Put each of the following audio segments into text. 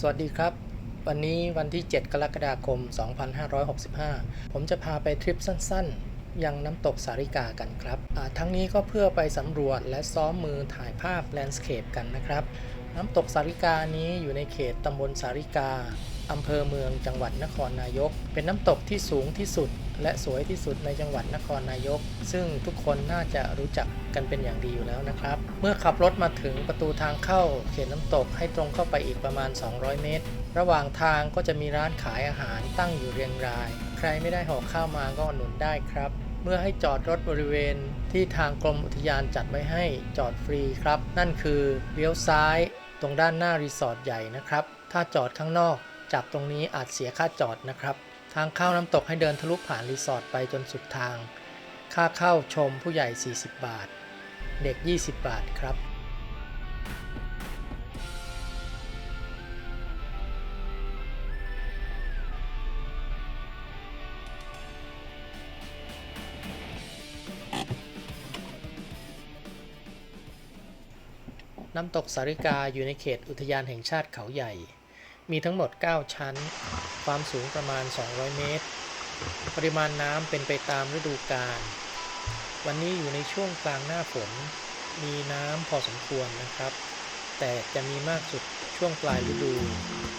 สวัสดีครับ วันนี้วันที่ 7 กรกฎาคม 2565 ผมจะพาไปทริปสั้นๆ ยังน้ำตกสาริกากันครับทั้งนี้ก็เพื่อไปสำรวจและซ้อมมือถ่ายภาพแลนด์สเคปกันนะครับ น้ำตกสาริกานี้อยู่ในเขตตำบลสาริกา อำเภอเมืองจังหวัดนครนายก เป็นน้ำตกที่สูงที่สุด และสวยที่สุดในจังหวัดนครนายก ซึ่งทุกคนน่าจะรู้จักกันเป็นอย่างดีอยู่แล้วนะครับ เมื่อขับรถมาถึงประตูทางเข้าเขตน้ำตกให้ตรงเข้าไปอีกประมาณ 200 เมตร ระหว่างทางก็จะมีร้านขายอาหารตั้งอยู่เรียงราย ใครไม่ได้ห่อข้าวมาก็อุดหนุนได้ครับเมื่อให้จอดรถบริเวณที่ทางกรมอุทยานจัดไว้ให้จอดฟรีครับ นั่นคือเลี้ยวซ้ายตรงด้านหน้ารีสอร์ทใหญ่นะครับ ถ้าจอดข้างนอก จากตรงนี้อาจเสียค่าจอดนะครับ ทางเข้าน้ำตกให้เดินทะลุผ่านรีสอร์ทไปจนสุดทาง ค่าเข้าชมผู้ใหญ่ 40 บาท เด็ก 20 บาทครับน้ำตกสาริกาอยู่ในเขตอุทยานแห่งชาติเขาใหญ่ มีทั้งหมด 9 ชั้น ความสูงประมาณ 200 เมตร ปริมาณน้ำเป็นไปตามฤดูกาล วันนี้อยู่ในช่วงกลางหน้าฝน มีน้ำพอสมควรนะครับ แต่จะมีมากสุดช่วงปลายฤดู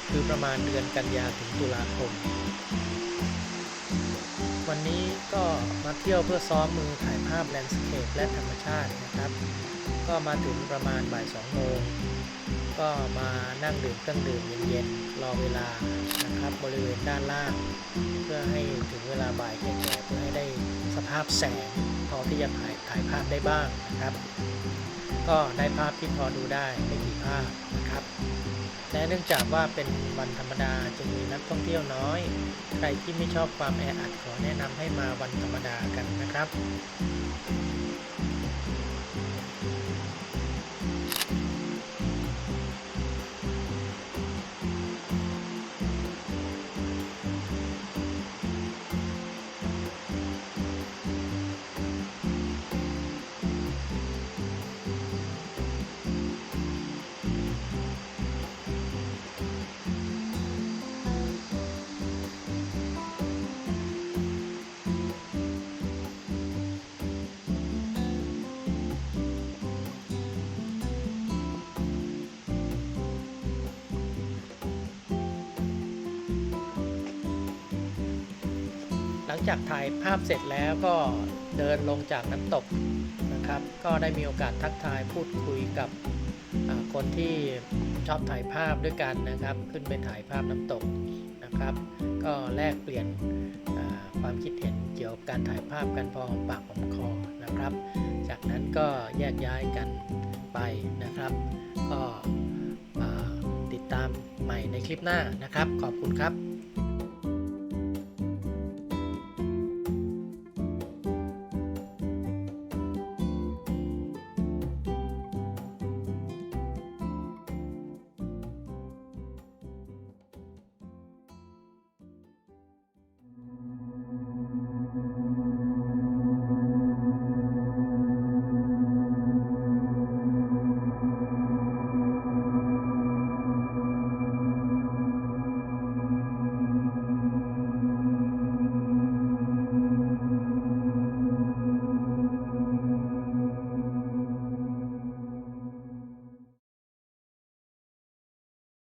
คือประมาณเดือนกันยาถึงตุลาคม วันนี้ก็มาเที่ยวเพื่อซ้อมมือถ่ายภาพแลนด์สเคปและธรรมชาตินะครับ ก็มาถึงประมาณบ่ายสองโมง ก็มานั่งดื่มเครื่องดื่มเย็นๆรอเวลานะครับบริเวณด้านล่าง เพื่อให้ถึงเวลาบ่ายแก่ๆเพื่อให้ได้สภาพแสงพอที่จะถ่ายถ่ายภาพได้บ้างนะครับ ก็ได้ภาพที่พอดูได้ไม่กี่ภาพนะครับและเนื่องจากว่าเป็นวันธรรมดาจึงมีนักท่องเที่ยวน้อย ใครที่ไม่ชอบความแออัดขอแนะนำให้มาวันธรรมดากันนะครับ หลังจากถ่ายภาพเสร็จแล้วก็เดินลงจากน้ำตกนะครับ ก็ได้มีโอกาสทักทายพูดคุยกับคนที่ชอบถ่ายภาพด้วยกันนะครับ ขึ้นไปถ่ายภาพน้ำตกนะครับ ก็แลกเปลี่ยนความคิดเห็นเกี่ยวกับการถ่ายภาพกันพอปากหอมคอนะครับ จากนั้นก็แยกย้ายกันไปนะครับ ก็ติดตามใหม่ในคลิปหน้านะครับ ขอบคุณครับ